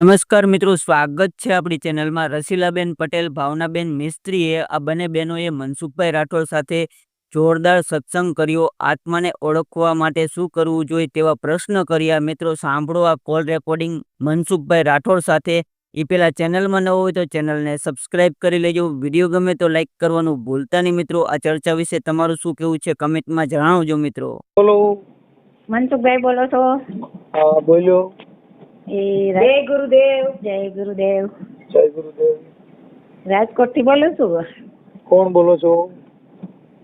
નમસ્કાર મિત્રો સ્વાગત છે આપણી ચેનલમાં. રસીલાબેન પટેલ ભાવનાબેન મિસ્ત્રીએ આ બંને બહેનોએ મનસુખભાઈ રાઠોડ સાથે જોરદાર સત્સંગ કર્યો. આત્માને ઓળખવા માટે શું કરવું જોઈએ તેવા પ્રશ્ન કર્યા. મિત્રો સાંભળો આ કોલ રેકોર્ડિંગ. મનસુખભાઈ રાઠોડ સાથે. એ પહેલાં ચેનલમાં ન હોય તો ચેનલને સબસ્ક્રાઇબ કરી લેજો. વીડિયો ગમે તો લાઇક કરવાનું ભૂલતા નહીં મિત્રો. આ ચર્ચા વિશે તમારું શું કેવું છે કમેન્ટમાં જણાવજો મિત્રો. બોલો. મનસુખભાઈ બોલો છો. હા બોલ્યો. જય ગુરુદેવ. જય ગુરુદેવ. જય ગુરુદેવ. રાજકોટથી બોલું છું કોણ બોલો છો?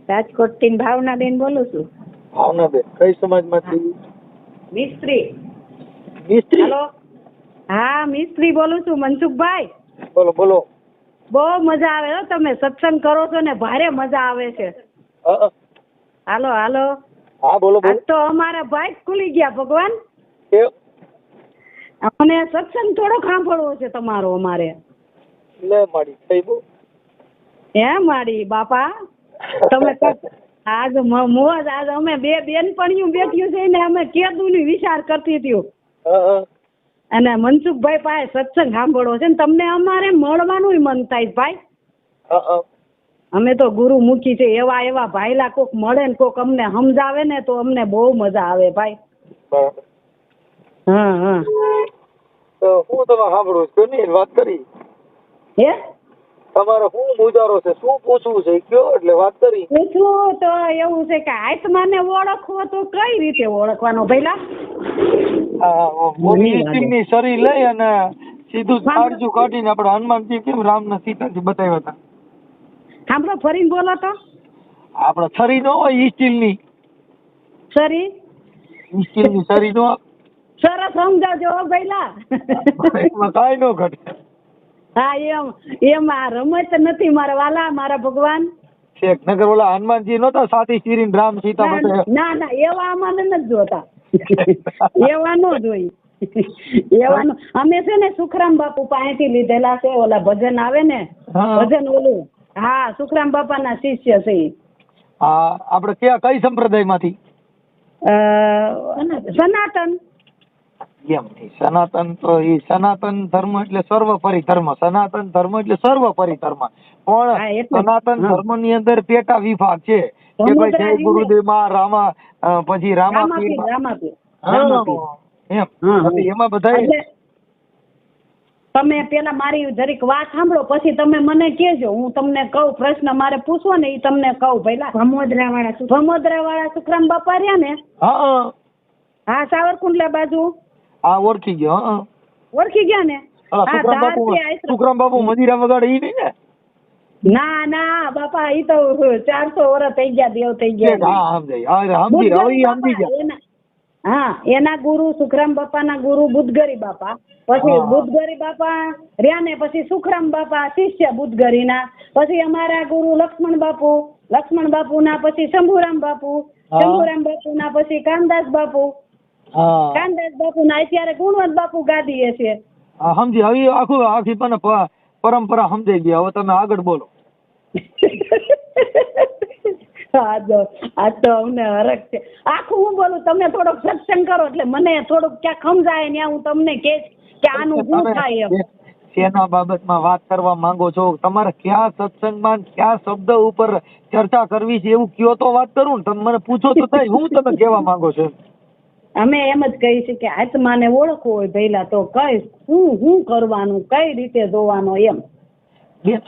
રાજકોટથી ભાવનાબેન બોલું છું ભાવનાબેન કઈ સમાજમાંથી? મિસ્ત્રી. મિસ્ત્રી? હેલો. હા મિસ્ત્રી બોલું છું મનસુખભાઈ. બોલો બોલો. બહુ મજા આવે હો તમે સત્સંગ કરો છો ને ભારે મજા આવે છે. હાલો હાલો. હા બોલો બોલો. તો અમારા ભાઈ ખુલી ગયા ભગવાન. અને સત્સંગ થોડો સાંભળવો છે તમારો અમારે. લે માડી થઈ હે મારી બાપા તમે આજ મોજ આજ અમે બે બેનપણીઓ બેઠ્યું છે ને અમે કેદુની વિચાર કરતી હતી. અને મનસુખભાઈ પાસે સત્સંગ સાંભળવો છે ને તમને અમારે મળવાનું મન થાય ભાઈ. અમે તો ગુરુમુખી છે એવા એવા ભાઈલા કોક મળે ને કોક અમને સમજાવે ને તો અમને બહુ મજા આવે ભાઈ. હા હા તો હું તમે સાંભળું છું? નહીં વાત કરી. હે? તમારે શું ગુજારો છે? શું પૂછવું છે? કયો? એટલે વાત કરી. પૂછવું તો એવું છે કે આત્માને ઓળખવો તો કઈ રીતે ઓળખવાનો પેલા ની શરીર સરી લઈ અને સીધું કાળજું કાઢીને આપણે હનુમાનજી કેમ રામના સીતાજી બતાવ્યા હતા? સાંભળો ફરીને બોલો તો. આપણે છરી નો હોય ઈ સ્ટીલની. સરી ઈ સ્ટીલની છરી નો સરસ સમજાવજો હો ભઈલા એમાં કાંઈ ન ઘટે. હા એમ એમ આ રમત નથી મારા વાલા મારા ભગવાન. શેખ નગર ઓલા હનુમાનજી નહોતા સાથી શિરીન રામ સીતા માટે. ના ના એવા અમારે નથી જોતા. એવા નો જોઈ. એવાનું અમે છે ને સુખરામ બાપુ પાસેથી લીધેલા છે ઓલા ભજન આવે ને ભજન ઓલું. હા સુખરામ બાપાના શિષ્ય છે આપડે હા આપણે ક્યાં કઈ સંપ્રદાયમાંથી? માંથી સનાતન. એમ નહીં. સનાતન તો એ સનાતન ધર્મ એટલે સર્વોપરી ધર્મ સનાતન ધર્મ એટલે સર્વોપરી ધર્મ પણ સનાતન ધર્મની અંદર પેટા વિભાગ છે. કે ભાઈ જય ગુરુદેવમાં રામા પછી રામાપીર. એમ. હા, હા. એટલે એમાં બધા તમે પેલા મારી જરીક વાત સાંભળો પછી તમે મને કેજો હું તમને કહું પ્રશ્ન મારે પૂછવો ને એ તમને કહું પહેલા ભમોદરા વાળા ભમોદરા વાળા સુખરામ બાપા રહ્યા ને? હા સાવરકુંડલા બાજુ. હા ઓળખી ગયો હા ઓળખી ગયા ને? હા સુખરામ બાપુ સુખરામ બાપુ મદિરા વગાડે ઈ નહીં ને? ના ના બાપા ઈ તો ચારસો વર્ષ થઈ ગયા દેવ થઈ ગયા હા સમજાય. હા સમજી હવે સમજી ગયા. એના- હા એના ગુરુ સુખરામ બાપાના ગુરુ બુદ્ધગરી બાપા. પછી. બુદ્ધગરી બાપા રહ્યા ને પછી સુખરામ બાપા શિષ્ય બુદ્ધગરીના. પછી અમારા ગુરુ લક્ષ્મણ બાપુ લક્ષ્મણ બાપુના પછી શંભુરામ બાપુ શંભુરામ શંભુરામ બાપુના પછી કાનદાસ બાપુ. હા. કાનદાસ બાપુના અત્યારે ગુણવંત બાપુ ગાદીએ છે. હા સમજી હવે આખું આખી પણ પરંપરા સમજાઈ ગયા હવે તમે આગળ બોલો. આ તો આ તો અમને હરખ છે. આખું હું બોલું તમે થોડોક સત્સંગ કરો એટલે મને થોડુંક ક્યાંક સમજાય ને હું તમને કે કે આનું શું થાય એમ. શેના બાબતમાં વાત કરવા માંગો છો તમારે કયા સત્સંગમાં ને કયા શબ્દ ઉપર ચર્ચા કરવી છે એવું કયો તો વાત કરું ને તમે મને પૂછો તો થાય હું તમે કહેવા માંગો છો અમે એમ જ કહી છે કે આત્માને ઓળખવો હોય પહેલા તો કઈ શું શું કરવાનું કઈ રીતે જોવાનો એમ.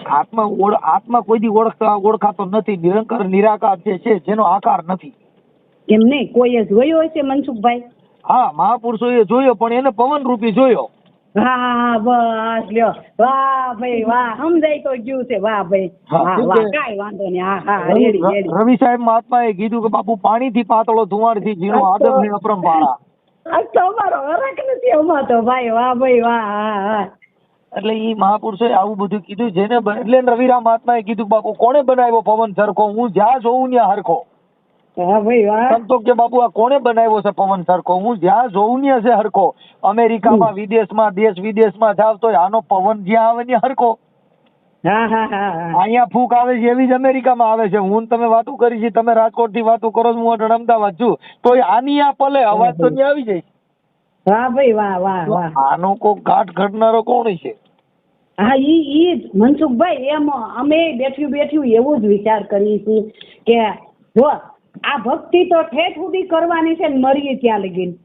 આત્મા ઓળ- આત્મા કોઈ દી ઓળખતા ઓળખાતો નથી નિરંકાર નિરાકાર જે છે જેનો આકાર નથી. એમ નહીં કોઈએ જોયો હશે મનસુખભાઈ? હા મહાપુરુષોએ જોયો પણ એને પવન રૂપી જોયો. હા બસ લ્યો. વાહ ભાઈ વાહ સમજાય તો ગયું છે. વાહ ભાઈ વાહ છે? વાંધો નહીં. હા હા રેડી રવિ રેડી. રવિ સાહેબ મહાત્માએ કીધું કે બાપુ પાણીથી પાતળો ધુવાડથી થી આદમ ને અપરંપારા. આજ તો અમારો હરખ નથી અમાર તો ભાઈ વાહ ભાઈ વાહ હા હા. એટલે એ મહાપુરુષોએ આવું બધું કીધું જેને એટલે રવિરામ મહાત્માએ કીધું બાપુ કોણે બનાવ્યો પવન સરખો? હું જ્યાં જોઉં ત્યાં હરખો. હા ભાઈ વાહ સંતો કે બાપુ આ કોણે બનાવ્યો છે પવન સરખો? હું જ્યાં જોઉં ને છે હરખો. અમેરિકામાં વિદેશમાં દેશ વિદેશમાં જાવ તો આનો પવન જ્યાં આવે ને હરખો. હા હા હા હા. અહીંયા ફૂક આવે છે એવી જ અમેરિકામાં આવે છે. હું તમે વાતો કરી છે તમે રાજકોટથી વાતો કરો હું અઢળ અમદાવાદ છું. તો આની આ પલે અવાજ તો ત્યાં આવી જાય. વાહ ભાઈ વાહ વાહ વાહ. આનો કોઈ ઘાટ ઘડનારો કોણ છે? હા ઈ ઈ મનસુખભાઈ એમ અમે બેઠ્યું બેઠ્યું એવું જ વિચાર કરીએ છીએ કે જો આ ભક્તિ તો ઠેઠ સુધી કરવાની છે ને મરીએ ત્યાં લગીન?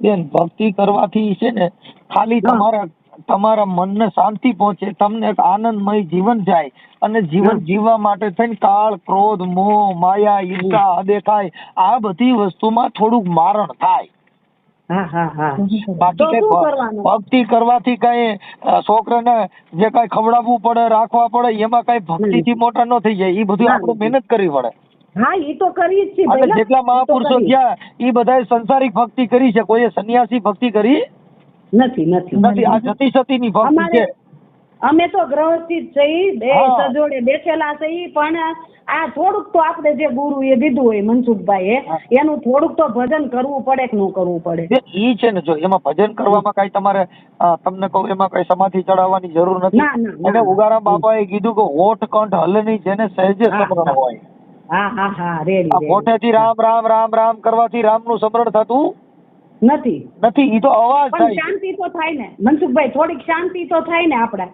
બેન ભક્તિ કરવાથી છે ને ખાલી તમારા તમારા તમારા મનને શાંતિ પહોંચે તમને એક આનંદમય જીવન જાય અને જીવન જીવવા માટે થઈને કાળ ક્રોધ મોહ માયા ઈર્ષા અદેખાય આ બધી વસ્તુમાં થોડુંક મારણ થાય. બાકી કઈ ભક્તિ કરવાથી કઈ છોકરાને જે કઈ ખવડાવવું પડે રાખવા પડે એમાં કઈ ભક્તિથી મોટા ન થઈ જાય. એ બધું ના, આપણે મહેનત કરવી પડે. હા એ તો કરી જ છે જેટલા મહાપુરુષો. ગયા એ બધાએ સંસારિક ભક્તિ કરી છે. કોઈએ સંન્યાસી ભક્તિ કરી? નથી નથી. નથી આ જતી સતીની ભક્તિ છે. અમે તો ગ્રહસ્થી જ છીએ બે સજોડે બેઠેલા છીએ પણ આ થોડુંક તો આપણે જે ગુરુ એ દીધું હોય મનસુખભાઈ એનું થોડુંક તો ભજન કરવું પડે કે ન કરવું પડે? એ છે ને જો એમાં ભજન કરવામાં કઈ તમારે તમને કહું એમાં કઈ સમાધિ ચડાવવાની જરૂર નથી. ના, ના, ના. અને ઉગારામ બાપાએ કીધું કે હોઠ કંઠ હલની નહીં જેને સહેજે સમરણ હોય. હા હા હા રેડી આ મોઢેથી રામ રામ રામ રામ કરવાથી રામનું સમરણ થતું નથી. નથી. ઈ તો અવાજ થાય શાંતિ તો થાય ને. મનસુખભાઈ થોડીક શાંતિ તો થાય ને આપણે.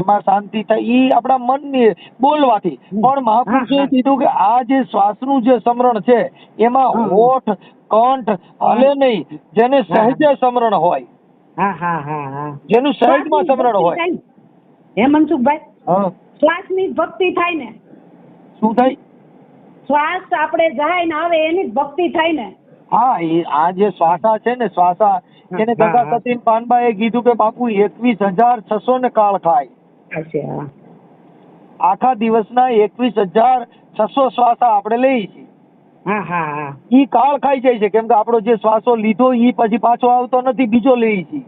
એમાં શાંતિ થાય. ઈ આપણા મનની બોલવાથી. પણ મહાપુરુષોએ. કીધું કે આ જે શ્વાસનું જે સમરણ છે એમાં. હોઠ કંઠ હલે નહીં. જેને સહેજે સમરણ હોય. હા હા હા હા. જેનું સહેજમાં માં સમરણ હોય. એ હે મનસુખભાઈ? શ્વાસની ભક્તિ થાય ને. શું થાય? શ્વાસ આપણે જાય ને આવે એની જ ભક્તિ થાય ને. હા એ આ જે શ્વાસા છે ને શ્વાસા એને હા. સતીન પાનબાએ કીધું કે બાપુ એકવીસ હજાર છસો ને કાળ થાય આખા દિવસના એકવીસ હજાર છસો શ્વાસા આપણે લઈએ છીએ. હા હા હા. ઈ કાળ ખાઈ જાય છે. કેમ કે આપણો જે શ્વાસો લીધો ઈ પછી પાછો આવતો નથી બીજો લઈએ છીએ.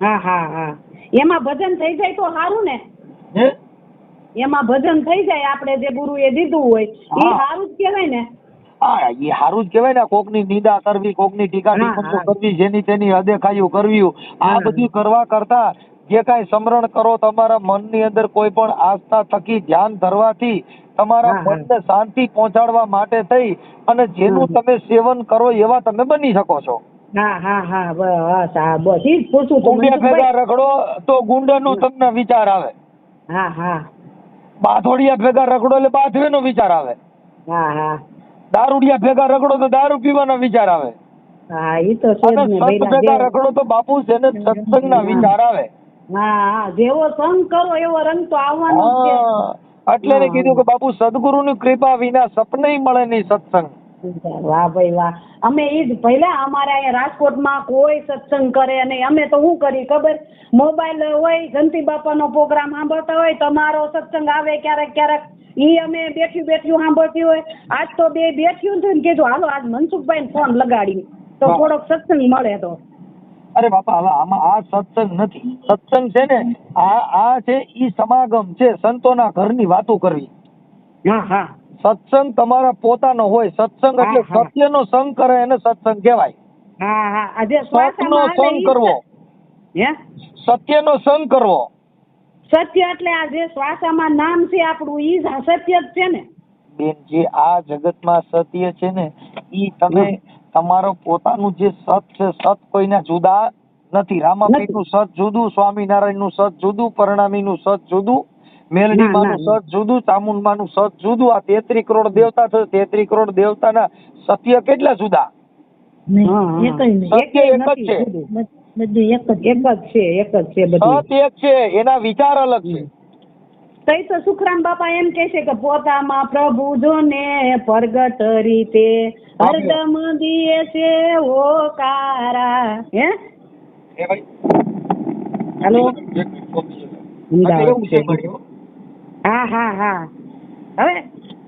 હા હા હા. એમાં ભજન થઈ જાય તો સારું ને. હે? એમાં ભજન થઈ જાય આપણે જે ગુરુએ દીધું હોય એ સારું જ કહેવાય ને. હા એ સારું જ કહેવાય ને કોકની નિંદા કરવી કોકની ટીકા ટિપ્પણીઓ કરવી જેની તેની અદેખાયું કરવી આ બધું કરવા કરતા જે કાંઈ સમરણ કરો તમારા મનની અંદર કોઈ પણ આસ્થા થકી ધ્યાન ધરવાથી તમારા. મનને શાંતિ પહોંચાડવા માટે થઈ અને જેનું તમે સેવન કરો એવા તમે બની શકો છો. પૂછું તું ગુંડે ગુંડાનો તમને વિચાર આવે. હા હા. બાથોડિયા ભેગા રગડો એટલે બાથવેનો વિચાર આવે. હા હા. દારૂડિયા ભેગા રગડો તો દારૂ પીવાનો વિચાર આવે. હા ઈ તો છે અને સંત ભેગા રગડો તો બાપુ છે ને સત્સંગના ના વિચાર આવે. હા હા જેવો સંગ કરો એવો રંગ તો આવવાનો છે. એટલે કીધું કે બાપુ સદગુરુની કૃપા વિના સપને મળે નહીં સત્સંગ. વાહ ભાઈ વાહ. અમે ઈ જ પહેલા અમારા અહીંયા રાજકોટમાં કોઈ સત્સંગ કરે નહીં અમે તો શું કરી ખબર? મોબાઈલ હોય ગણપતિ બાપાનો પ્રોગ્રામ સાંભળતા હોય તમારો સત્સંગ આવે ક્યારેક ક્યારેક. ઈ અમે બેઠ્યું બેઠ્યું સાંભળતી હોય. આજ તો બે બેઠ્યું હતું ને કીધું હાલો આજ મનસુખભાઈ ફોન લગાડી. તો થોડોક સત્સંગ મળે તો. અરે બાપા હવે આમાં આ સત્સંગ નથી. સત્સંગ છે ને આ આ છે ઈ સમાગમ છે સંતોના ઘરની વાતો કરવી. હા હા. સત્સંગ તમારા પોતાનો હોય. સત્સંગ એટલે સત્ય નો સત્યનો સંગ કરે એને સત્સંગ કહેવાય. હા હા. આજે સતનો સંગ કરવો. હે? સત્યનો સંગ કરવો. સત્ય એટલે આ જે શ્વાસામાં નામ છે આપણું. ઈ જ સત્ય જ છે ને. બેન જે આ જગતમાં સત્ય છે ને ઈ તમે તમારો પોતાનું જે સત છે સત કોઈના જુદા નથી. રામાપીરનું સત જુદું સ્વામિનારાયણનું સત જુદું પરણામીનું સત જુદું. મેલડીમાનું ના, ના. સત જુદું ચામુંડમાનું સત જુદું. આ તેત્રી કરોડ દેવતા છે તેત્રી કરોડ દેવતાના સત્ય કેટલા જુદા? સત્ય એક જ છે. બધું એક જ એક જ છે એક જ છે બધું. સત એક છે. એના વિચાર અલગ છે. તઈ તો સુખરામ બાપા એમ કે છે કે પોતામાં પ્રભુ જોને પ્રગટ રીતે હરદમ દિયે છે હોકારા હે? એ ભાઈ. હેલો? એવું છે. હો. હા હા. હવે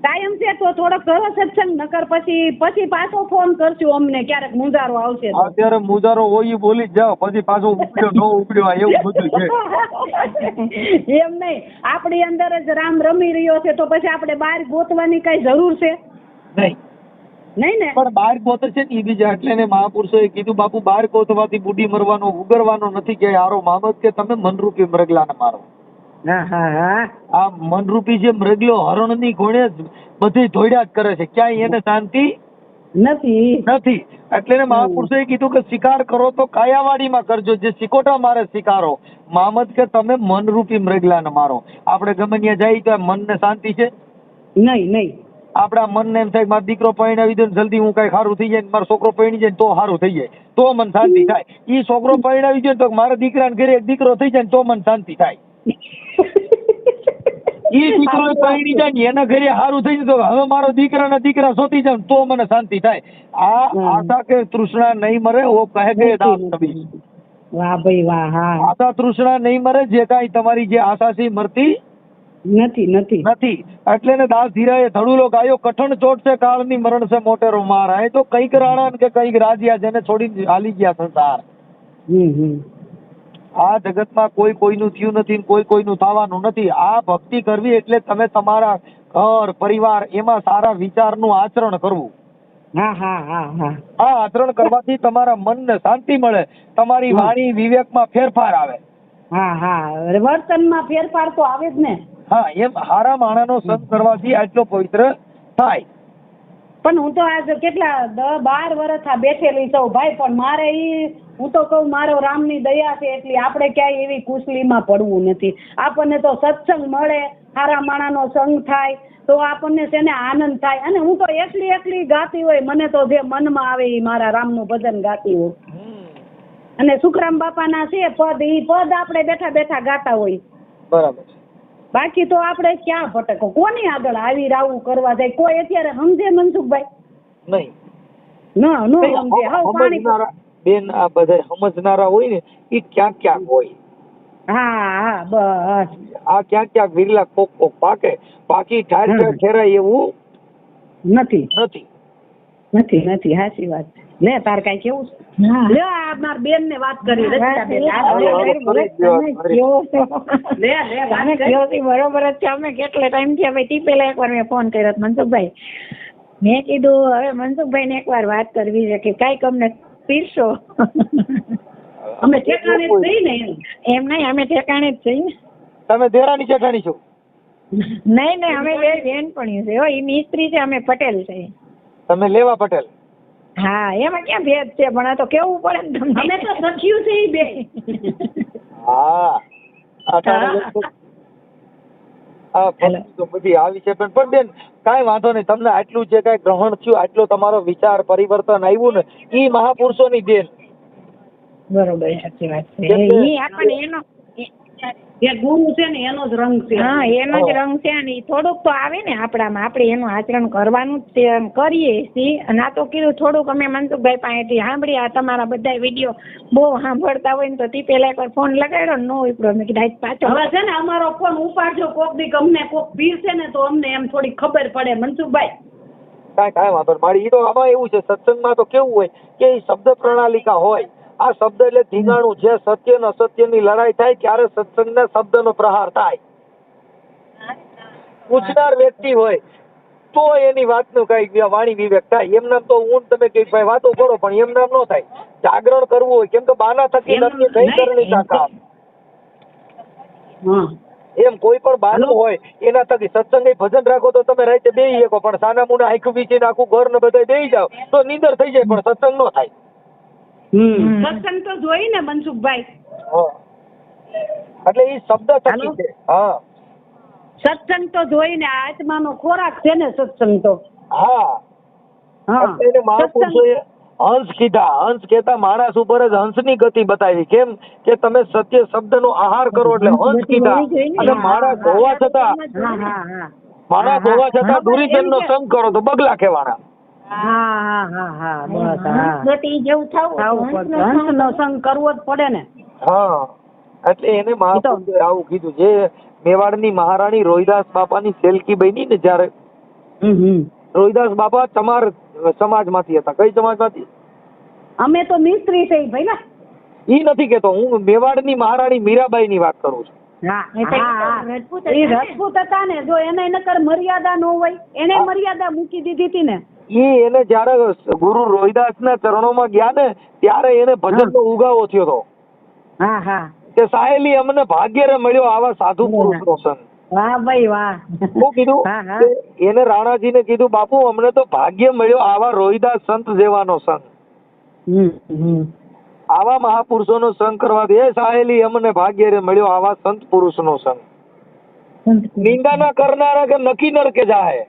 કાયમ છે તો થોડોક કરો સત્સંગ નકર પછી પછી પાછો ફોન કરશું અમને ક્યારેક મુંજારો આવશે અત્યારે મુજારો હોય બોલી જ જાઓ પછી પાછો ઉપડ્યો નો ઉપડ્યો એવું બધું છે. એમ નહીં. આપણી અંદર જ રામ રમી રહ્યો છે તો પછી આપણે બહાર ગોતવાની કઈ જરૂર છે? નહીં. નહીં ને? પણ બાર ગોતર છે ને ઈ બીજા એટલે ને મહાપુરુષોએ કીધું બાપુ બાર ગોતવાથી બુડી મરવાનો ઉગરવાનો નથી કે આરો મામત કે તમે મનરૂપી મરગલાને મારો. આ મનરૂપી જે મૃગલો હરણની ઘોડે જ બધી ધોડ્યા જ કરે છે. ક્યાંય એને શાંતિ નથી. નથી. એટલે એને મહાપુરુષોએ કીધું કે શિકાર કરો તો કાયાવાડીમાં કરજો. જે સિકોટા મારે શિકારો. મામદ કે તમે મનરૂપી મૃગલાને મારો. આપણે ગમે ત્યાં જઈએ તો મન મનને શાંતિ છે? નહીં નહીં. આપણા મનને એમ થાય મારો દીકરો પરણાવી દે ને જલ્દી હું કઈ સારું થઈ જાય મારો છોકરો પરણી જાય તો સારું થઈ જાય. તો મન શાંતિ થાય. ઈ છોકરો પરણાવી જાય ને તો મારા દીકરાને ઘરે એક દીકરો થઈ જાય ને તો મન શાંતિ થાય. ઈ દીકરો પાણી જાય ને એના ઘરે સારું થઈ જાય હવે મારો દીકરાના દીકરા સોતી જાય તો મને શાંતિ થાય. આ આશા કે તૃષ્ણા નહીં મરે ઓ કહે કે દાસ કબીર. વાહ ભાઈ વાહ હા. આશા તૃષ્ણા નહીં મરે જે કાંઈ તમારી જે આશા છે મરતી નથી નથી. નથી. એટલે ને દાસ ધીરાએ ધડુલો ગાયો કઠણ ચોટ છે કાળની મરણ છે મોટેરો માર. આ તો કંઈક રાણા કે કંઈક રાજ્યા જેને છોડી હાલી ગયા સંસાર. હમ હમ. આ જગતમાં કોઈ કોઈનું થયું નથી કોઈ કોઈનું થવાનું નથી. આ ભક્તિ કરવી એટલે તમે તમારા ઘર પરિવાર એમાં સારા વિચારનું આચરણ કરવું. આ આચરણ કરવાથી તમારા મનને શાંતિ મળે. તમારી વાણી વિવેકમાં ફેરફાર આવે. હા હા. વર્તનમાં ફેરફાર તો આવે જ ને. હા એમ હારા માણાનો સંગ કરવાથી આટલો પવિત્ર થાય. પણ હું તો આજ કેટલા દસ બાર વર્ષ આ બેઠેલી છું ભાઈ પણ મારે ઈ હું તો કહું મારો રામની દયા છે એટલે આપણે ક્યાંય એવી કુશલીમાં પડવું નથી. આપણને તો સત્સંગ મળે સારા માણાનો સંગ થાય તો આપણને છે ને આનંદ થાય. અને હું તો એકલી એકલી ગાતી હોય મને તો જે મનમાં આવે એ મારા રામનું ભજન ગાતી હોય. અને સુખરામ બાપાના છે પદ ઈ પદ આપણે બેઠા બેઠા ગાતા હોય. બરાબર બાકી તો આપણે ક્યાં ભટકો? કોની આગળ આવી રાવું કરવા જાય? કોઈ અત્યારે સમજે મનસુખભાઈ? નહીં. ન નો સમજે. હાવ પાણી બેન આ બધા સમજનારા હોય ને એ ક્યાંક ક્યાંક હોય. હા હા બસ. આ ક્યાંક ક્યાંક વિરલા કોક કોક પાકે. બાકી ઠાર ઠેર ઠેરાય એવું નથી. નથી. નથી નથી હાચી વાત. લે તાર કઈ કેવું છે? લે આ માર બેન. ને વાત કરી લે. લે વાત. બરોબર જ છે. અમે કેટલા ટાઈમથી હવે તી પેલા એકવાર મેં ફોન કર્યો મનસુખભાઈ. મેં કીધું હવે મનસુખભાઈ ને એકવાર વાત કરવી છે કે કાંઈક અમને પીરશો. અમે ઠેકાણે જ થઈ ને એમ. નહીં અમે ઠેકાણે જ જઈ ને. તમે દેરાની જેઠાણી છો? નહીં નહીં અમે બે બેનપણીઓ છે. હો એ મિસ્ત્રી છે અમે પટેલ છે. તમે લેવા પટેલ? હા એમાં ક્યાં ભેદ છે? પણ આ તો કેવું પડે ને તમને? અમે તો સખ્યું છે એ બે. હા. આ બધી આવી છે પણ પણ બેન કાંઈ વાંધો નહીં. તમને આટલું જે કાંઈ ગ્રહણ થયું આટલો તમારો વિચાર પરિવર્તન આવ્યું ને ઈ મહાપુરુષોની દેન બરોબર સાચી વાત છે. આપણને એનો જે ગુરુ છે ને એનો જ રંગ છે. હા એનો જ રંગ છે અને થોડુંક તો આવે ને આપણામાં. આપણે એનું આચરણ કરવાનું જ કરીએ છીએ. અને આ તો કીધું થોડુંક અમે મનસુખભાઈ પાસેથી સાંભળી આ તમારા બધા વીડિયો બહુ સાંભળતા હોય ને તો તે પેલા એકવાર ફોન લગાડ્યો ને નો ઉપડ્યો. મેં કીધું આજ પાછો હવે છે ને અમારો ફોન ઉપાડજો. કોક દીક અમને કોક પીરશે ને તો અમને એમ થોડી ખબર પડે. મનસુખભાઈ. કાંઈ કાંઈ વાંધો મારી એ તો આમાં એવું છે. સત્સંગમાં તો કેવું હોય કે ઈ શબ્દ પ્રણાલિકા હોય. આ શબ્દ એટલે ધીંગાણું. જે સત્ય અને અસત્યની લડાઈ થાય ત્યારે સત્સંગના શબ્દનો પ્રહાર થાય. પૂછનાર વ્યક્તિ હોય તો એની વાતનું કઈ વાણી વિવેક થાય. એમ નામ તો હું તમે કઈ ભાઈ વાતો કરો પણ એમ નામ નો થાય. જાગરણ કરવું હોય કેમ કે બાના થકી કઈ કરણી એમ કાકા એમ કોઈ પણ બાનું હોય એના થકી સત્સંગ ભજન રાખો તો તમે રાતે બેહી શકો પણ સાના મુના આખું બીચીને આખું ઘર ને બધા બેહી જાવ તો નીંદર થઈ જાય પણ સત્સંગ નો થાય. સત્સંગ તો જોઈ ને મનસુખભાઈ. એટલે એ શબ્દ થકી છે. હા. સત્સંગ તો જોઈ ને આત્માનો ખોરાક છે ને સત્સંગ તો. હા. હા. એટલે મહાપુરુષોએ હંસ કીધા. હંસ કેતા માણસ ઉપર જ હંસની ગતિ બતાવી. કેમ કે તમે સત્ય શબ્દનો આહાર કરો એટલે હંસ કીધા. અને માણસ હોવા છતાં હા હા. હા માણસ હોવા છતાં દુરીજનનો સંગ કરો તો બગલા કહેવાના. હા હા હા હા બસ હા. ગતિ જેવું થવું આવું હંસનો પડશે સંગ કરવો જ પડે ને. હા એટલે એને મહાપુરુષોએ આવું કીધું. જે મેવાડની મહારાણી રોહિદાસ બાપાની સેલકી બની ને જ્યારે રોહિદાસ બાપા ચમાર સમાજમાંથી હતા. કઈ સમાજમાંથી? અમે તો મિસ્ત્રી છે ભાઈ ને ઈ નથી કેતો. હું મેવાડની મહારાણી મીરાબાઈ ની વાત કરું છું? રાજપૂત હતા ને. જો એને નકર મર્યાદા ન હોય એને મર્યાદા મૂકી દીધી હતી ને. ઈ એને જ્યારે ગુરુ રોહિદાસના ચરણોમાં ગયા ને ત્યારે એને ભજનનો ઉગાવો થયો હતો. હા હા. કે સાહેલી અમને ભાગ્યરે મળ્યો આવા સાધુ પુરુષનો સંગ. વાહ ભાઈ વાહ. કીધું એને રાણાજીને બાપુ અમને તો ભાગ્ય મળ્યો આવા રોહિદાસ સંત જેવાનો સંગ. આવા મહાપુરુષો આવા મહાપુરુષોનો સંગ કરવાથી એ સાહેલી અમને ભાગ્ય રે મળ્યો આવા સંત પુરુષનો સંગ. નિંદા ના કરનારા કે નકી નરકે જાય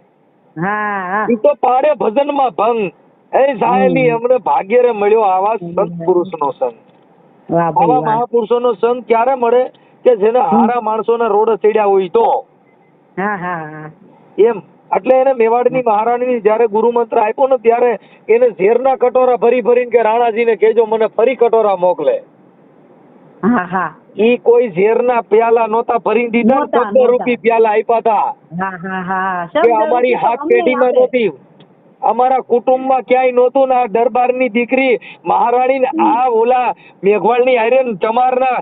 તો પાડે ભજનમાં ભંગ. એ સાહેલી અમને ભાગ્ય રે મળ્યો આવા સંત પુરુષનો સંગ. વાહ આવા મહાપુરુષો નો સંગ ક્યારે મળે કે જેને હારા માણસો ને રોડ ચડ્યા હોય તો? એમ. એટલે એને મેવાડની મહારાણીની જયારે ગુરુ મંત્ર આપ્યો ને ત્યારે એને ઝેરના કટોરા ભરી ભરીને કે રાણાજીને કેજો મને ફરી કટોરા મોકલે. હા હા. ઈ કોઈ ઝેરના પ્યાલા નહોતા ભરી દીધા શબ્દ રૂપી પ્યાલા આપ્યા હતા હા હા હા. અમારી હાથ પેઢીમાં. નહોતી. અમારા કુટુંબમાં ક્યાંય નહોતું ને આ દરબારની દીકરી મહારાણી આ ઓલા મેઘવાળની આયરન ચમારના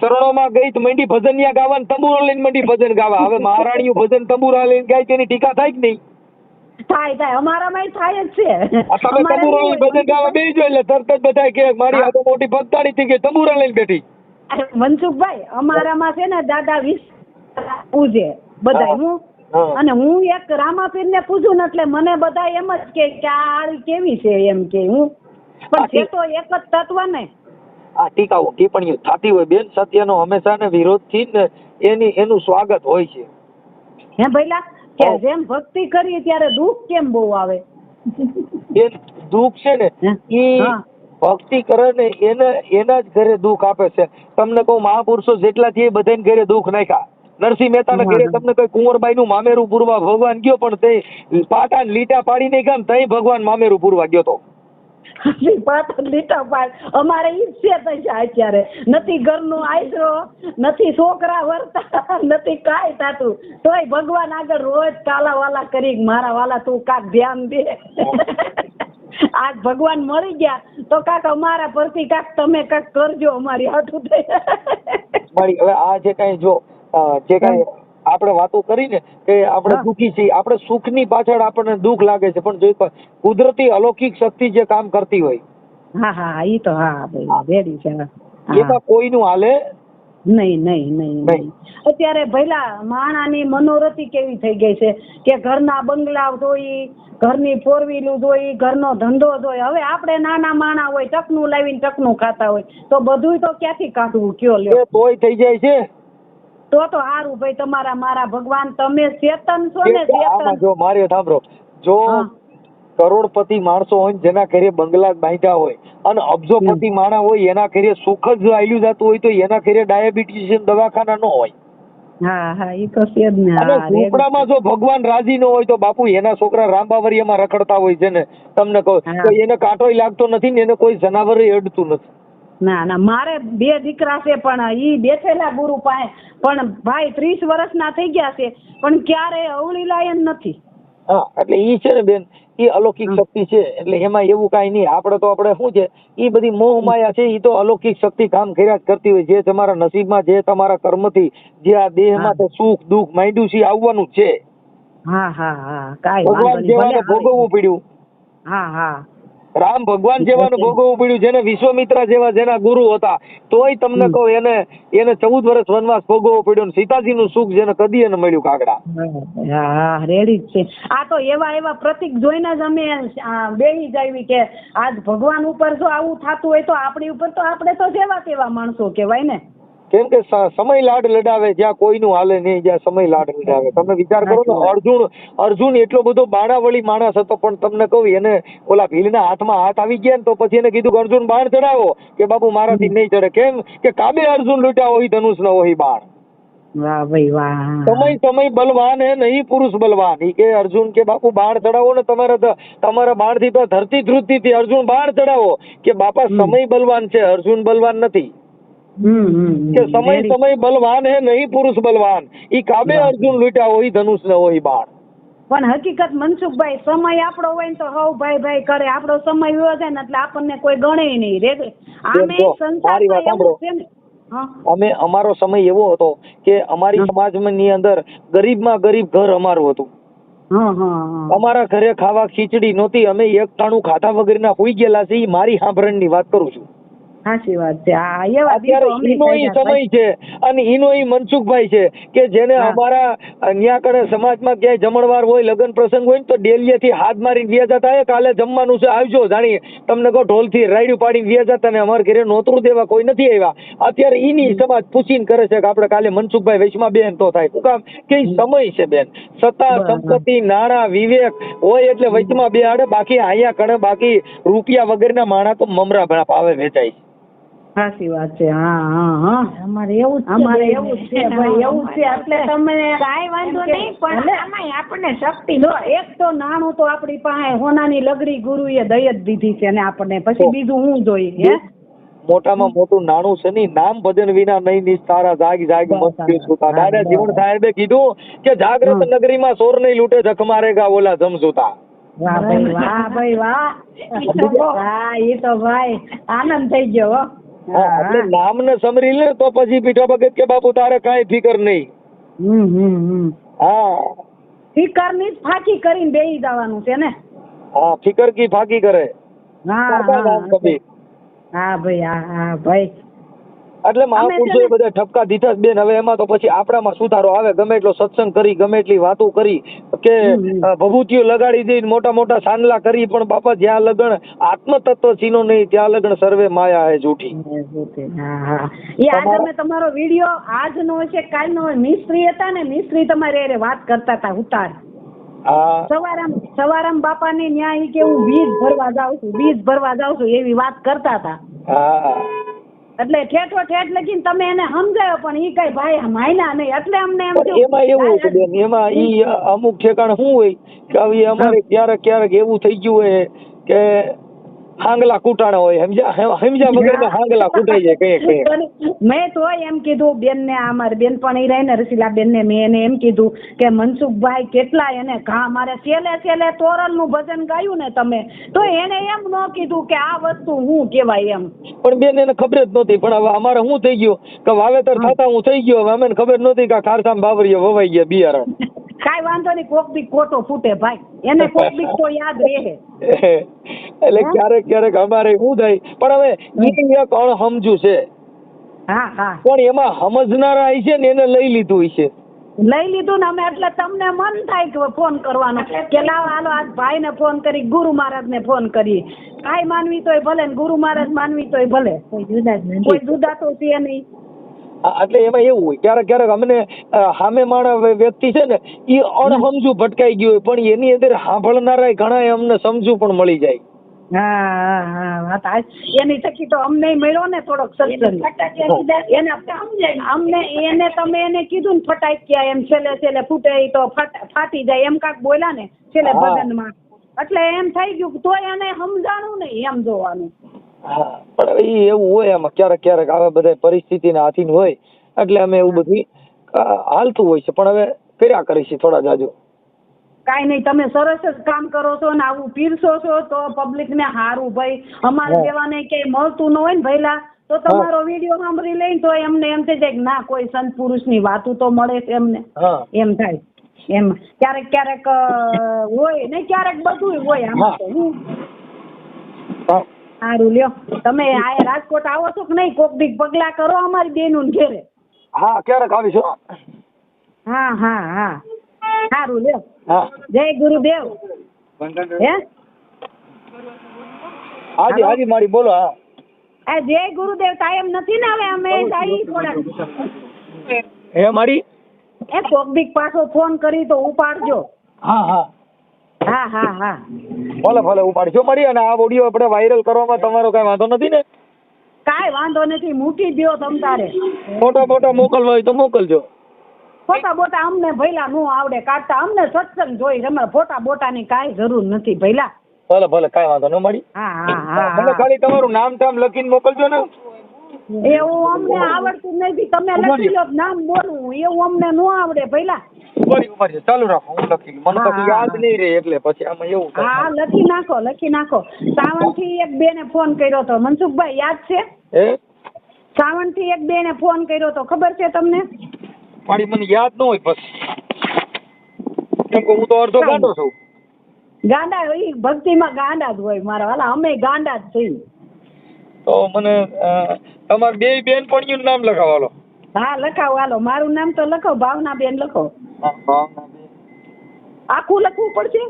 ચરણોમાં ગઈ મંડી ભજનિયા ગાવા તંબુરા લઈને મંડી ભજન ગાવા. હવે મહારાણીઓ ભજન તંબુરા લઈને ગાય તેની ટીકા થાય કે નહીં? થાય થાય. અમારામાં થાય જ છે. તમે તંબુરા લઈને ભજન ગાવા બેસી એટલે તરત જ બધા કે મારી આ તો મોટી ભક્તાણી થઈ ગઈ તંબુરા લઈને બેઠી. મનસુખભાઈ અમારામાં છે ને દાદા વીસ પૂજે બધા હું અને હું એક રામાપીર ને પૂછું ને એટલે મને બધા એમ જ કે આ આળી કેવી છે એમ કે હું? પણ છે તો એક જ તત્વ ને આ ટીકાઓ ટિપ્પણીઓ થતી હોય. બેન સત્યનો હંમેશા ને વિરોધથી ને એની એનું સ્વાગત હોય છે. હે ભઈલા કે જેમ ભક્તિ કરીએ ત્યારે દુઃખ કેમ બહુ આવે? બેન દુઃખ છે ને હે? ભક્તિ કરે ને એને એના જ ઘરે દુઃખ આપે છે. તમને કહું મહાપુરુષો જેટલા છે એ બધાને ઘરે દુઃખ નાખ્યા. નરસિંહ મહેતાના ઘરે તમને કોઈ કુંવરબાઈ નું મામેરું પૂરવા ભગવાન ગયો પણ તે પાટા લીટા પાડી નહીં ગયા તઈ ભગવાન મામેરું પૂરવા ગયો તો. લીટા પાડ. અમારે ઈ છે અત્યારે. નથી ઘરનું આશરો નથી છોકરા વર્તા નથી કાંઈ તાતું તોય ભગવાન આગળ રોજ કાલા વાલા કરી મારા વાલા તું કાક ધ્યાન દે. આજ ભગવાન મળી ગયા તો કાક અમારા પરથી કાક તમે કાક કરજો અમારી હાથું થઈ. મારી હવે આ જે કઈ જો જે કઈ આપણે વાતો કરીને કે આપણે દુઃખી છીએ આપણે સુખની પાછળ આપણને દુઃખ લાગે છે પણ જો કુદરતી અલૌકિક શક્તિ જે કામ કરતી હોય હા હા ઈ તો હા ભાઈ રેડી છે એમાં કોઈનું હાલે નહીં નહીં નહીં અત્યારે ભઈલા માણાની મનોરથી કેવી થઈ ગઈ છે કે ઘરના બંગલા જોઈ ઘરની ફોર વ્હીલું જોઈ ઘરનો ધંધો જોઈ. હવે આપણે નાના માણા હોય ટકનું લાવીને ટકનું ખાતા હોય તો બધુંય તો ક્યાંથી કાઢવું? કયો લ્યો? તોય થઈ જાય છે. તો તો સારું ભાઈ તમારા મારા ભગવાન તમે ચેતન છો ને ચેતન જો મારે સાંભળો. જો. કરોડપતિ માણસો હોય જેના ઘરે બંગલા બાંધ્યા હોય અને અબજોપતિ માણા હોય એના ઘરે સુખ જ આયલું જતું હોય તો એના ઘરે ડાયાબિટીસ દવાખાના ન હોય. જ ને ભગવાન રાજી ન હોય તો બાપુ એના છોકરા રામબાવરિયામાં રખડતા હોય છે ને. તમને કહું તો એને કાંટો લાગતો નથી ને એને કોઈ જનાવર અડતું નથી. ના ના મારે બે દીકરા છે પણ ઈ બેઠેલા ગુરુ પાસે. પણ ભાઈ ત્રીસ વર્ષના થઈ ગયા છે પણ ક્યારે અવળી લાયન નથી. હા એટલે ઈ છે ને બેન ઈ અલૌકિક શક્તિ છે. એટલે એમાં એવું કાંઈ નહીં. આપણે તો આપણે શું છે? એ બધી મોહ માયા છે એ તો અલૌકિક શક્તિ કામ કર્યા જ કરતી હોય. જે તમારા નસીબમાં જે તમારા કર્મથી જે આ દેહમાં તે સુખ દુઃખ માંડ્યું છે આવવાનું જ છે. હા હા હા. કાંઈ ભગવાન જેવાને ભોગવવું પડ્યું. હા હા. રામ ભગવાન જેવાનું ભોગવવું પડ્યું જેને વિશ્વમિત્રા જેવા જેના ગુરુ હતા તોય તમને કહું એને એને ચૌદ વર્ષ વનવાસ ભોગવવો પડ્યો ને સીતાજીનું સુખ જેને કદી એને મળ્યું કાગડા. હા રેડી છે. આ તો એવા એવા પ્રતિક જોઈને જ અમે બેહી જાવી કે આજ ભગવાન ઉપર જો આવું થતું હોય તો આપણી ઉપર તો આપણે તો જેવા તેવા માણસો કહેવાય ને. કેમ કે સમય લાડ લડાવે જ્યાં કોઈનું હાલે નહીં જ્યાં સમય લાડ લડાવે. તમે વિચાર કરો ને અર્જુન અર્જુન એટલો બધો બાણાવળી માણસ હતો પણ તમને કહું એને ઓલા ભીલના હાથમાં હાથ આવી ગયા ને તો પછી એને કીધું કે અર્જુન બાણ ચડાવો કે બાપુ મારાથી નહીં ચડે કેમ કે કાબે અર્જુન લૂટ્યા હોય ધનુષ ન હોય બાણ. વાહ ભાઈ વાહ સમય સમય બલવાન હે નહીં પુરુષ બલવાન. ઈ કે અર્જુન કે બાપુ બાણ ચડાવો ને તમારા તમારા બાણથી તો ધરતી ધ્રુજતી થી અર્જુન બાણ ચડાવો કે બાપા સમય બલવાન છે અર્જુન બલવાન નથી. કે સમય સમય બલવાન હે નહીં પુરુષ બલવાન. ઈ કાબે અર્જુન લૂટ્યા હોય ધનુષ ને હોય બાણ પણ હકીકત મનસુખભાઈ સમય આપણો હોય ને તો હવ ભાઈ ભાઈ કરે. આપણો સમય વયો છે ને એટલે આપણને કોઈ ગણે નહીં રે આમે હા. અમે અમારો સમય એવો હતો કે અમારી સમાજની સમાજમાં ની અંદર ગરીબમાં ગરીબ ઘર અમારું હતું. હા હા હા. અમારા ઘરે ખાવા ખીચડી નહોતી. અમે એક ટાણું ખાધા વગરના હોઈ ગયેલા છે મારી મારી સાંભળણની વાત કરું છું. સાચી વાત છે. અત્યારે ઈનો ઈ સમય છે અને ઈનો ઈ મનસુખભાઈ છે કે જેને અમારા અહીંયા કણે સમાજમાં ક્યાંય જમણવાર હોય લગ્ન પ્રસંગ હોય ને તો ડેલીએથી હાથ મારીને વ્યા જતા "એ કાલે જમવાનું છે આવજો જાણીએ. તમને કહો ઢોલથી રાયડું પાડીને વ્યા જતા ને અમારા ઘરે નોતરું દેવા કોઈ નથી આવ્યા. અત્યારે ઈની સમાજ પૂછીને કરે છે કે આપણે કાલે મનસુખભાઈ વૈષ્ણવ બેન તો થાય. શું કામ? કે સમય છે બેન. સત્તા. સંપત્તિ નાણાં વિવેક હોય એટલે વચમાં બે આડે. બાકી અહીંયા કણે બાકી રૂપિયા વગરના માણા તો મમરા ભણા પાવે વેચાય છે. સાચી વાત છે. હા હા હા. અમારે એવું છે અમારે એવું છે ભાઈ એવું છે. એટલે તમે કાંઈ વાંધો નહીં પણ આમાં આપણને શક્તિ જો એક તો નાણું તો આપણી પાસે હોનાની લગડી ગુરુએ દઈ જ દીધી છે ને આપણને. પછી બીજું હું જોઈએ હે? મોટામાં મોટું નાણું છે નહીં. નામ ભજન વિના નહીં નિસ્તારા જાગ જાગ મસ્તી સુતા. દાદા જીવન સાહેબે કીધું કે જાગૃત. નગરીમાં સોર નહીં લૂટે જખ મારેગા ઓલા જમજુતા વાહ ભાઈ વાહ ભાઈ વાહ. હા એ તો ભાઈ આનંદ થઈ ગયો હો નામ ને સમરી લે તો પછી પીઠો ભગત કે બાપુ તારે કઈ ફિકર નહીં. હમ હમ હમ. હા. ફિકરની ફાકી કરીને બેહી જવાનું છે ને? હા ફિકર કી ફાકી કરે? હા. હા ભાઈ હા હા ભાઈ. એટલે મહાપુરુષોએ ને- બધા ઠપકા દીધા બેન. હવે એમાં તો પછી આપણામાં સુધારો આવે? ગમે એટલો સત્સંગ કરી ગમે એટલી વાતો કરી કે ભભૂતિઓ લગાડી દઈ મોટા મોટા સાંદલા કરી પણ બાપા જ્યાં લગન આત્મતત્વ ચીનો નહીં ત્યાં લગન સર્વે માયા હે જૂઠી. એ આજે તમારો- વીડિયો આજનો છે કાલનો હોય. મિસ્ત્રી હતા ને મિસ્ત્રી તમારે હારે વાત કરતા હતા ઉતાર. સવારામ સવારામ બાપા ને ન્યાય કે હું વીજ ભરવા જાઉં છું વીજ ભરવા જાઉં છું એવી વાત કરતા હતા. હા. એટલે ઠેઠો ઠેઠ લગીને તમે એને સમજાયો પણ ઈ કઈ ભાઈ માયના નહીં. એટલે અમને એમ એમાં એવું છે બેન એમાં ઈ અમુક ઠેકાણ શું હોય કે હવે અમારે ક્યારેક ક્યારેક એવું થઈ ગયું હોય કે હાંગલા કૂટાણ હોય સમજ્યા સમજ્યા વગર હાંગલા કૂટાઈ જાય કઈ કઈ. મેં તો એમ કીધું બેન ને અમારી બેન પણ એ રહી ને રસીલા બેન ને મેં એને એમ કીધું કે મનસુખભાઈ કેટલા એને ઘા મારે છેલ્લે છેલ્લે તોરણનું ભજન ગાયું ને તમે. તો એને એમ ન કીધું કે આ વસ્તુ હું કેવાય એમ. પણ બેન એને ખબર જ નહોતી પણ હવે અમારે શું થઈ ગયું? કે વાવેતર થતા હું થઈ ગયો હવે અમને ખબર નહોતી કે ખારસામ બાવરીએ વવાઈ ગયા બિયારણ. કાઈ વાંધો નહીં કોક બી ખોટો ફૂટે ભાઈ. એને કોક બી તો યાદ રહે. એટલે ક્યારેક ક્યારેક અમારે શું થાય? પણ હવે ઈ એક અણહમજુ છે. હા હા. પણ એમાં સમજનારા છે ને એને લઈ લીધું છે. લઈ લીધું ને અમે એટલે તમને મન થાય કે ફોન કરવાનો. કે લાવ હાલો આજ ભાઈને ફોન કરી ગુરુ મહારાજને ફોન કરી. ભાઈ માનવી તોય ભલે ને ગુરુ મહારાજ માનવી તોય ભલે. કોઈ જુદા કોઈ જુદા તો છે નહીં. એટલે એમાં એવું હોય ક્યારેક ક્યારેક અમને સામે માણસ વ્યક્તિ છે ને એ અણહમજુ ભટકાઈ ગયું હોય પણ એની અંદર સાંભળનારા ઘણા અમને સમજુ પણ મળી જાય. હા હા હા વાત એની થકી તો અમને મળ્યો ને થોડોક સત્સંગ. એને અમને એને તમે એને કીધું ને ફટાક્યા એમ છેલ્લે છેલ્લે ફૂટે તો ફાટી જાય એમ કાક બોલ્યા ને છેલ્લે. ભજનમાં. એટલે એમ થઈ ગયું કે તોય એને સમજાણું નહીં એમ જોવાનું. પણ એ એવું હોય આમાં ક્યારેક ક્યારેક આવા બધા પરિસ્થિતિના આધીન હોય એટલે અમે એવું બધું હાલતું હોય છે. પણ હવે કર્યા કરીશું થોડા જાજુ. કાંઈ નહીં તમે સરસ જ કામ કરો છો ને આવું પીરસો છો તો પબ્લિક ને હારું ભાઈ. અમારે હા. ક્યાંય મળતું ન હોય ને ભઈલા તો તમારો વીડિયો સાંભળી લઈને તો એમને એમ થઈ જાય કે ના કોઈ સંત પુરુષની વાતું તો મળે છે એમને. એમ થાય. એમ. ક્યારેક ક્યારેક હોય ને ક્યારેક બધું હોય આમાં તો હું. સારું લ્યો. તમે આ રાજકોટ આવો છો કે નહીં? કોક દી પગલા કરો અમારી બેનું ઘેરે. હા ક્યારેક આવીશું. હા હા હા. સારું લ્યો. જય ગુરુદેવ. હે? હાજી હાજી મારી બોલો હા. જય ગુરુદેવ કાયમ નથી ને હવે અમે હે મારી? એ કોક દીક પાછો ફોન કરી તો ઉપાડજો. હા હા. હા હા હા. ભલે ભલે ઉપાડજો મારી અને આ ઓડિયો આપણે વાયરલ કરવામાં તમારો કઈ વાંધો નથી ને? કાઈ વાંધો નથી મૂકી દ્યો તમ તારે. ફોટો ફોટો મોકલવા હોય તો મોકલજો. ફોટા બોટા અમને ભૈલા નો આવડે. કાઢતા અમને સત્સંગ જોઈ અમે ફોટા બોટાની કાંઈ જરૂર નથી ભૈલા ભલે ભલે કાંઈ વાંધો ન મળી. હા હા હા મને ખાલી તમારું નામ ટામ લખીને મોકલજો ને. એવું અમને આવડતું નથી. તમે લખી લો નામ બોલવું. એવું અમને નો આવડે ભૈલા ઉપાડી ઉપાડી ચાલુ રાખો હું લખી મને પછી યાદ નહીં રહે એટલે પછી આમાં એવું હા લખી નાખો લખી નાખો. સાવણથી એક બેને ફોન કર્યો તો. મનસુખભાઈ યાદ છે? સાવણથી એક બેને ફોન કર્યો તો. ખબર છે તમને? મારી મને યાદ ન હોય બસ. કેમ કે હું તો અડધો ગાંડો છું. ગાંડા ઈ ભક્તિમાં ગાંડા જ હોય મારા વાલા. અમે ગાંડા જ છીએ. તો મને તમારા બે બેનપણીઓનું નામ લખાવાલો હા લખાવો હાલો. મારું નામ તો લખો ભાવના બેન લખો. આખું લખવું પડશે?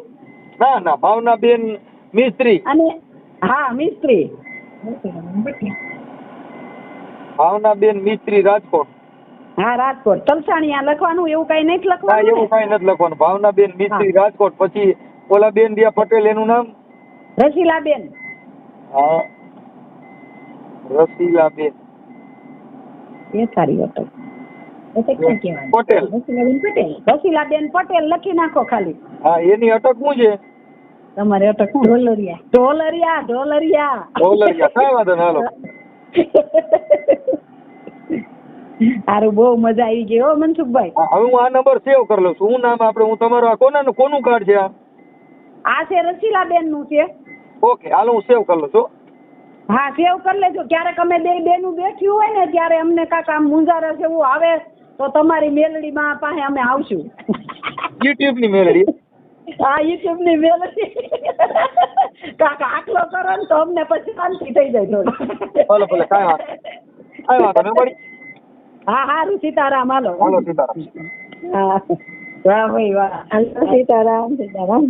ના ના ભાવના બેન મિસ્ત્રી. અને હા મિસ્ત્રી. ભાવના બેન મિસ્ત્રી રાજકોટ. હા રાજકોટ. તલસાણિયા લખવાનું એવું કઈ નથી ના લખવાનું એવું ને? કઈ નથી લખવાનું. ભાવનાબેન મિસ્ત્રી રાજકોટ. પછી ઓલા બેન દિયા પટેલ એનું નામ? રસીલાબેન. હા. રસીલાબેન. એ સારી હતો પટેલ. રસીલાબેન પટેલ. રસીલાબેન પટેલ લખી નાખો ખાલી. હા એની અટક શું છે? તમારે અટક ઢોલરિયા. ઢોલરિયા ઢોલરિયા. ડોલરિયા કઈ વાંધો ના હાલો. સારું બહુ મજા આવી ગઈ હો મનસુખભાઈ. હવે હું આ નંબર સેવ કરી લઉં છું. શું નામ આપણે હું તમારું આ કોના કોનું કાર્ડ છે આ? આ છે રસીલાબેનનું છે. ઓકે હાલો હું સેવ કરી લઉં છું. હા સેવ કરી લેજો. ક્યારેક અમે બે બેનું બેઠ્યું હોય ને ત્યારે અમને કાંક આમ મુંજારસ એવું આવે તો તમારી મેલડીમાં પાસે અમે આવશું. યુટ્યુબની મેલડી? હા યુટ્યુબની મેલડી. કાંક આટલો કરો ને તો અમને પછી શાંતિ થઈ જાય ભલે ભલે કાંઈ વાત કાંઈ વાત નહીં મળી હા હારું સીતારામ હાલો. હાલો સીતારામ. હા. વાહ ભાઈ વાહ. સીતારામ સીતારામ.